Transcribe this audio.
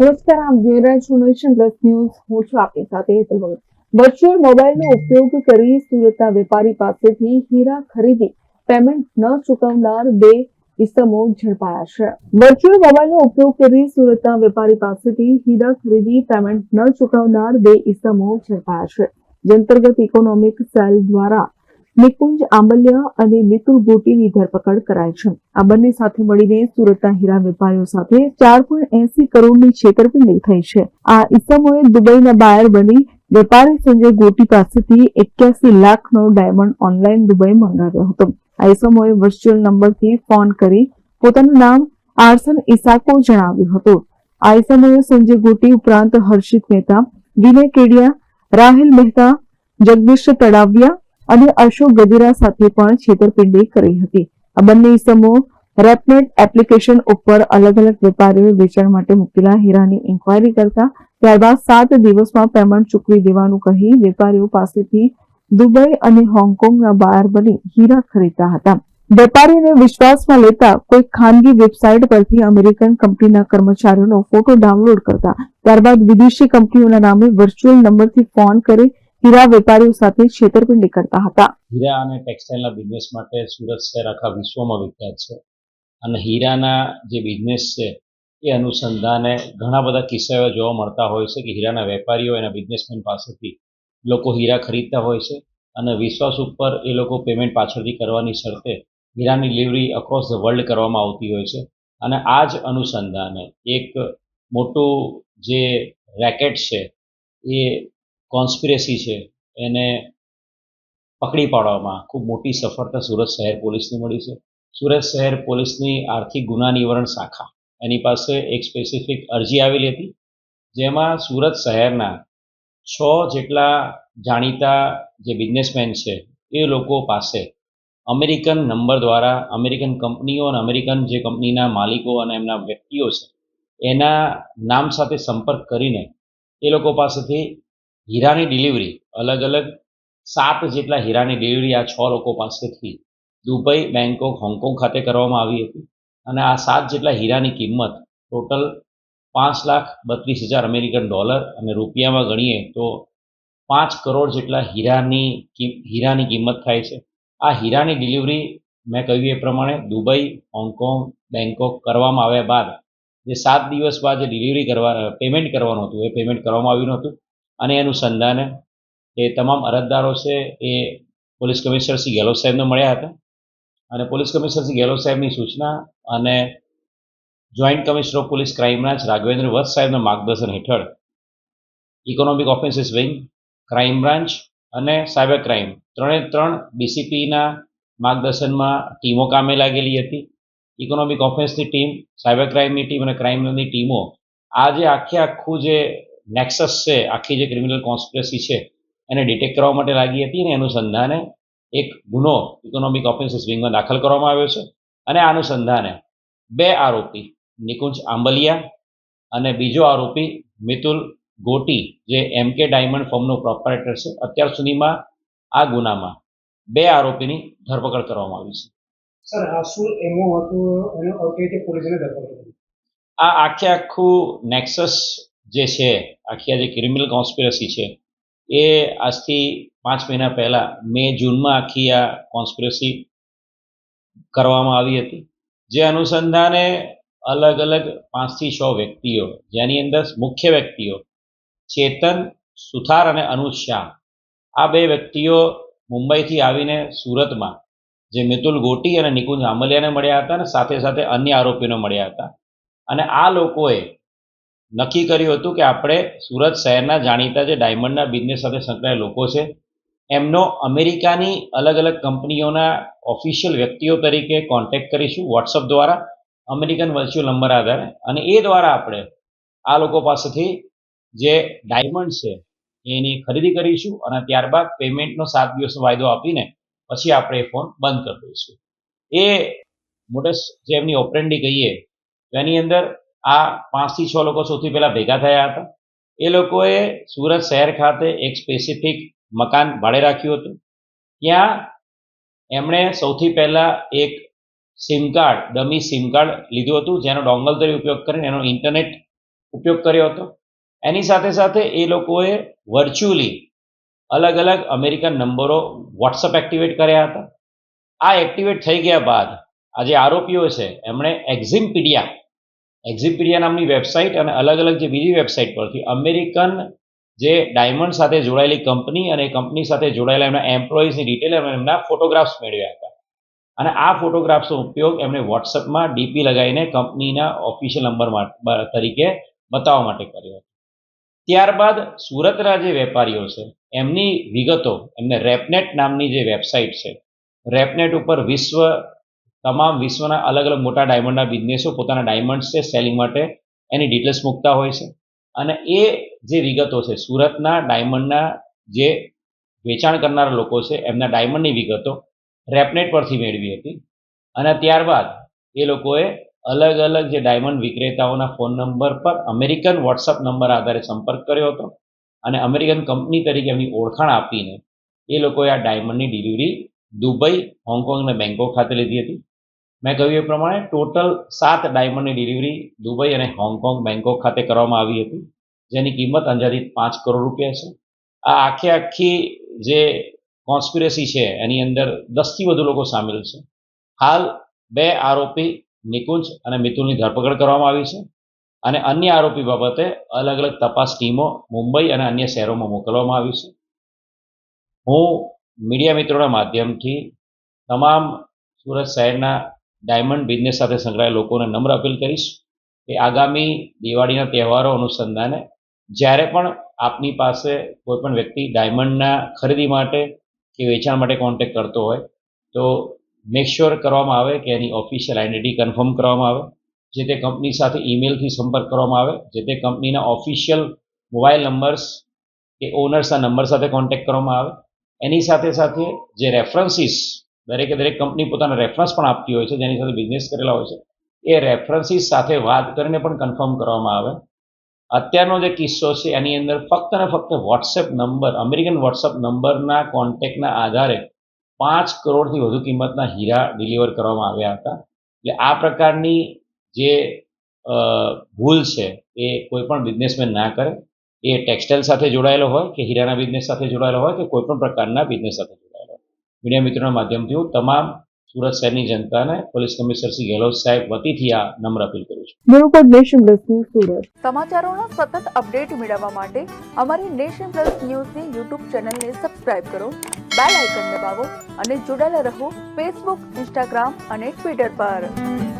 નમસ્કાર, આપ જોઈ રહ્યા છો નેશન પ્લસ ન્યૂઝ. હું છું આપની સાથે હેતલ ભગત. વર્ચ્યુઅલ મોબાઈલનો ઉપયોગ કરી સુરતના વેપારી પાસેથી હીરા ખરીદી પેમેન્ટ ન ચૂકવનાર બે ઇસમો ઝડપાયા છે. વર્ચ્યુઅલ મોબાઈલનો ઉપયોગ કરી સુરતના વેપારી પાસેથી હીરા ખરીદી પેમેન્ટ ન ચૂકવનાર બે ઇસમો ઝડપાયા છે. જે અંતર્ગત ઇકોનોમિક સેલ દ્વારા નિકુંજ, આંબલિયા અને મિતુલ ગોટીની ધરપકડ કરાઈ છે. આ બંને સાથે મળીને સુરતના હીરા વેપારીઓ સાથે ચાર પોઈન્ટ એસી કરોડની છેતરપિંડી થઈ છે. આ ઇસમોએ દુબઈના બાયર બની વેપારી સંજય ગોટી પાસેથી એક્યાસી લાખનો ડાયમંડ ઓનલાઈન દુબઈ મંગાવ્યો હતો. આ ઇસમોએ વર્ચ્યુઅલ નંબરથી ફોન કરી પોતાનું નામ આર્સન ઇસાકો જણાવ્યું હતું. આ ઇસમોએ સંજય ગોટી ઉપરાંત હર્ષિત મહેતા, વિનય કેડિયા, રાહિલ મહેતા, જગદીશ તળાવિયા અને અશોક ગજેરા સાથે પણ છેતરપિંડી કરી હતી. આ બંને ઇસમો રેપનેટ એપ્લિકેશન ઉપર અલગ અલગ વેપારીઓએ વેચાણ માટે મૂકેલા હીરાની ઇન્કવાયરી કરતા ત્યારબાદ સાત દિવસમાં પેમેન્ટ ચૂકવી દેવાનું કહી વેપારીઓ પાસેથી દુબઈ અને હોંગકોંગના બહાર બની હીરા ખરીદતા હતા. વેપારીને વિશ્વાસમાં લેતા કોઈ ખાનગી વેબસાઇટ પરથી અમેરિકન કંપનીના કર્મચારીઓનો ફોટો ડાઉનલોડ કરતા ત્યારબાદ વિદેશી કંપનીઓના નામે વર્ચ્યુઅલ નંબરથી ફોન કરી હીરા વેપારીઓ સાથે છેતરપિંડી કરતા હતા. હીરા અને ટેક્સટાઇલના બિઝનેસ માટે સુરત શહેર આખા વિશ્વમાં વિખ્યાત છે. અને હીરાના જે બિઝનેસ છે, એ અનુસંધાને ઘણા બધા કિસ્સા એવા જોવા મળતા હોય છે કે હીરાના વેપારીઓ એના બિઝનેસમેન પાસેથી લોકો હીરા ખરીદતા હોય છે અને વિશ્વાસ ઉપર એ લોકો પેમેન્ટ પાછળથી કરવાની શરતે હીરાની ડિલિવરી અક્રોસ ધ વર્લ્ડ કરવામાં આવતી હોય છે. અને આ જ અનુસંધાને એક મોટું જે રેકેટ છે, એ કોન્સ્પિરેસી છે, એને પકડી પાડવામાં ખૂબ મોટી સફળતા સુરત શહેર પોલીસને મળી છે. સુરત શહેર પોલીસની આર્થિક ગુના નિવારણ શાખા, એની પાસે એક સ્પેસિફિક અરજી આવેલી હતી, જેમાં સુરત શહેરના છ જેટલા જાણીતા જે બિઝનેસમેન છે, એ લોકો પાસે અમેરિકન નંબર દ્વારા અમેરિકન કંપનીઓ અને અમેરિકન જે કંપનીના માલિકો અને એમના વ્યક્તિઓ છે, એના નામ સાથે સંપર્ક કરીને એ લોકો પાસેથી હીરાની ડિલિવરી અલગ અલગ સાત જેટલા હીરાની ડિલિવરી આ છ લોકો પાસેથી દુબઈ બેંકોક હોંગકોંગ ખાતે કરવામાં આવી હતી. અને આ સાત જેટલા હીરાની કિંમત ટોટલ પાંચ લાખ બત્રીસ હજાર અમેરિકન ડોલર અને રૂપિયામાં ગણીએ તો પાંચ કરોડ જેટલા હીરાની હીરાની કિંમત થાય છે. આ હીરાની ડિલિવરી મેં કહ્યું એ પ્રમાણે દુબઈ, હોંગકોંગ બેંકોક કરવામાં આવ્યા બાદ જે સાત દિવસ બાદ જે ડિલિવરી કરવા પેમેન્ટ કરવાનું હતું, એ પેમેન્ટ કરવામાં આવ્યું નહોતું. અને એનું અનુસંધાને એ તમામ અરજદારો છે એ પોલીસ કમિશનર શ્રી ગેહલોત સાહેબને મળ્યા હતા. અને પોલીસ કમિશનર શ્રી ગેહલોત સાહેબની સૂચના અને joint commissioner of police crime branch Raghavendra Vats સાહેબના માર્ગદર્શન હેઠળ economic offences wing, crime branch અને સાયબર ક્રાઇમ ત્રણે ત્રણ ડીસીપીના માર્ગદર્શનમાં ટીમો કામે લાગેલી હતી. ઇકોનોમિક ઓફેન્સની ટીમ, સાયબર ક્રાઇમની ટીમ અને ક્રાઇમની ટીમો આ જે આખે આખું જે નેક્સસ છે આખી જે ક્રિમિનલ કોન્સ્પિરસી છે એને ડિટેક્ટ કરવા માટે લાગી હતી અને અનુસંધાને એક ગુનો ઇકોનોમિક ઓફેન્સીસ વિંગમાં દાખલ કરવામાં આવ્યો છે. અને આ અનુસંધાને બે આરોપી નિકુંજ આંબલિયા અને બીજો આરોપી મિતુલ ગોટી જે એમ કે ડાયમંડ ફોર્મનો પ્રોપરેટર છે. અત્યાર સુધીમાં આ ગુનામાં બે આરોપીની ધરપકડ કરવામાં આવી છે. સર આ શું એમો હતું? એનો કઈ રીતે પોલીસને ધરપકડ કરી. આ આખે આખું નેક્સસ જે છે, આખી આ જે ક્રિમિનલ કોન્સ્પિરસી છે, એ આજથી પાંચ મહિના પહેલાં, મે જૂનમાં આખી આ કોન્સ્પિરસી કરવામાં આવી હતી. જે અનુસંધાને અલગ અલગ પાંચથી છ વ્યક્તિઓ, જેની અંદર મુખ્ય વ્યક્તિઓ ચેતન, સુથાર અને અનુજ શાહ. આ બે વ્યક્તિઓ મુંબઈથી આવીને સુરતમાં, જે મિતુલ ગોટી અને નિકુંજ આંબલિયાને મળ્યા હતા અને સાથે સાથે અન્ય આરોપીઓને મળ્યા હતા. અને આ લોકોએ નક્કી કર્યું હતું કે આપણે સુરત શહેરના જાણીતા જે ડાયમંડના બિઝનેસ સાથે સંકળાયેલા લોકો છે, એમનો અમેરિકાની અલગ અલગ કંપનીઓના ઓફિશિયલ વ્યક્તિઓ તરીકે કોન્ટેક્ટ કરીશું વોટ્સઅપ દ્વારા અમેરિકન વર્ચ્યુઅલ નંબર આધારે. અને એ દ્વારા આપણે આ લોકો પાસેથી જે ડાયમંડ છે, એની ખરીદી કરીશું અને ત્યારબાદ પેમેન્ટનો સાત દિવસનો વાયદો આપીને પછી આપણે એ ફોન બંધ કરી દઈશું. એ મોટે જે એમની ઓપરેન્ડી કહીએ, તો એની અંદર આ પાંચથી છ લોકો સૌથી પહેલાં ભેગા થયા હતા. એ લોકોએ સુરત શહેર ખાતે એક સ્પેસિફિક મકાન ભાડે રાખ્યું હતું. ત્યાં એમણે સૌથી પહેલાં એક SIM card dummy SIM card લીધું હતું, જેનો ડોંગલ તરીકે ઉપયોગ કરીને એનો ઇન્ટરનેટ ઉપયોગ કર્યો હતો. એની સાથે સાથે એ લોકોએ વર્ચ્યુઅલી અલગ અલગ અમેરિકન નંબરો વોટ્સઅપ એક્ટિવેટ કર્યા હતા. આ એક્ટિવેટ થઈ ગયા બાદ આ જે આરોપીઓ છે, એમણે એક્ઝિમપીડિયા એક્ઝિમપીડિયા નામની વેબસાઇટ અને અલગ અલગ જે બીજી વેબસાઇટ પરથી અમેરિકન જે ડાયમંડ સાથે જોડાયેલી કંપની અને કંપની સાથે જોડાયેલા એમના એમ્પ્લોઈઝની ડિટેલ અને એમના ફોટોગ્રાફ્સ મેળવ્યા હતા. અને આ ફોટોગ્રાફ્સનો ઉપયોગ એમણે વોટ્સઅપમાં ડીપી લગાવીને કંપનીના ઓફિશિયલ નંબર તરીકે બતાવવા માટે કર્યો હતો. ત્યારબાદ સુરતના જે વેપારીઓ છે, એમની વિગતો, એમને રેપનેટ નામની જે વેબસાઇટ છે રેપનેટ ઉપર વિશ્વ તમામ વિશ્વના અલગ અલગ મોટા ડાયમંડના બિઝનેસો પોતાના ડાયમંડ્સ છે સેલિંગ માટે એની ડિટેલ્સ મૂકતા હોય છે. અને એ જે વિગતો છે, સુરતના ડાયમંડના જે વેચાણ કરનારા લોકો છે, એમના ડાયમંડની વિગતો રેપનેટ પરથી મેળવી હતી. અને ત્યારબાદ એ લોકોએ અલગ અલગ જે ડાયમંડ વિક્રેતાઓના ફોન નંબર પર અમેરિકન વોટ્સઅપ નંબર આધારે સંપર્ક કર્યો હતો. અને અમેરિકન કંપની તરીકે એમની ઓળખાણ આપીને એ લોકોએ આ ડાયમંડની ડિલિવરી દુબઈ હોંગકોંગ અને બેંકોક ખાતે લીધી હતી. મેં કહ્યું એ પ્રમાણે ટોટલ સાત ડાયમંડની ડિલિવરી દુબઈ અને હોંગકોંગ બેંકોક ખાતે કરવામાં આવી હતી, જેની કિંમત અંદાજિત પાંચ કરોડ રૂપિયા છે. આ આખે આખી જે કોન્સ્પિરસી છે, એની અંદર દસથી વધુ લોકો સામેલ છે. હાલ બે આરોપી નિકુંજ અને મિતુલની ધરપકડ કરવામાં આવી છે અને અન્ય આરોપી બાબતે અલગ અલગ તપાસ ટીમો મુંબઈ અને અન્ય શહેરોમાં મોકલવામાં આવી છે. હું મીડિયા મિત્રોના માધ્યમથી તમામ સુરત શહેરના ડાયમંડ બિઝનેસ સાથે સંકળાયેલા લોકોને નમ્ર અપીલ કરીશ કે આગામી દિવાળીના તહેવારો અનુસંધાને જ્યારે પણ આપની પાસે કોઈ પણ વ્યક્તિ ડાયમંડના ખરીદી માટે કે વેચાણ માટે કોન્ટેક કરતો હોય, તો મેક શ્યોર કરવામાં આવે કે એની ઓફિશિયલ આઈડેન્ટિટી કન્ફર્મ કરવામાં આવે, જે તે કંપની સાથે ઈમેલથી સંપર્ક કરવામાં આવે, જે તે કંપનીના ઓફિશિયલ મોબાઈલ નંબર્સ કે ઓનર્સના નંબર સાથે કોન્ટેક કરવામાં આવે. એની સાથે સાથે જે રેફરન્સીસ દરેકે દરેક કંપની પોતાના રેફરન્સ પણ આપતી હોય છે, જેની સાથે બિઝનેસ કરેલા હોય છે. એ રેફરન્સીસ સાથે વાત કરીને પણ કન્ફર્મ કરવામાં આવે. અત્યારનો જે કિસ્સો છે, એની અંદર ફક્ત ને ફક્ત વોટ્સએપ નંબર અમેરિકન વોટ્સએપ નંબરના કોન્ટેક્ટના આધારે પાંચ કરોડથી વધુ કિંમતના હીરા ડિલિવર કરવામાં આવ્યા હતા. એટલે આ પ્રકારની જે ભૂલ છે, એ કોઈ પણ બિઝનેસમેન ના કરે. એ ટેક્સટાઇલ સાથે જોડાયેલો હોય કે હીરાના બિઝનેસ સાથે જોડાયેલો હોય કે કોઈ પણ પ્રકારના બિઝનેસ સાથે મીડિયા મિત્રોના માધ્યમથી હું તમામ સુરત શહેરની જનતાને પોલીસ કમિશનર શ્રી ગેહલોત સાહેબ વતીથી આ નમ્ર અપીલ કરું છું. Bureau nation plus news Surat. સમાચારોના સતત અપડેટ મેળવવા માટે અમારી નેશન પ્લસ ન્યૂઝની યુટ્યુબ ચેનલને સબસ્ક્રાઇબ કરો બેલ આઇકન દબાવો અને જોડાયેલા રહો ફેસબુક ઇન્સ્ટાગ્રામ અને ટ્વિટર પર.